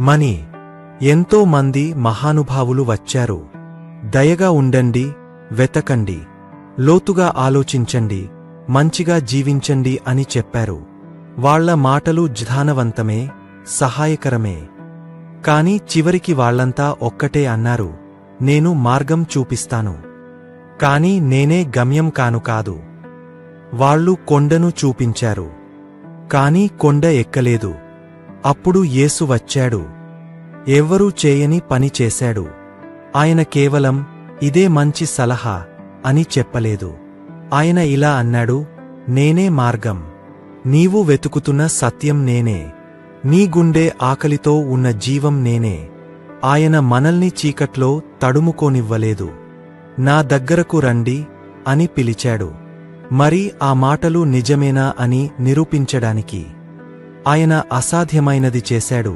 మని. ఎంతో మంది మహానుభావులు వచ్చారు. దయగా ఉండండి వెతకండి. లోతుగా ఆలోచించండి మంచిగా జీవించండి అని చెప్పారు. వాళ్ళ మాటలు జ్ఞానవంతమే సహాయకరమే. కాని చివరికి వాళ్ళంతా ఒక్కటే అన్నారు నేను మార్గం చూపిస్తాను. కాని నేనే గమ్యం కాను కాదు. వాళ్ళు కొండను చూపించారు. కాని కొండ ఎక్కలేదు. అప్పుడు యేసు వచ్చాడు. ఎవ్వరూ చేయని పని చేశాడు. ఆయన కేవలం ఇదే మంచి సలహా అని చెప్పలేదు. ఆయన ఇలా అన్నాడు నేనే మార్గం. నీవు వెతుకుతున్న సత్యం నేనే. నీ గుండె ఆకలితో ఉన్న జీవం నేనే. ఆయన మనల్ని చీకట్లో తడుముకోనివ్వలేదు. నా దగ్గరకు రండి అని పిలిచాడు. మరి ఆ మాటలు నిజమేనా అని నిరూపించడానికి ఆయన అసాధ్యమైనది చేశాడు.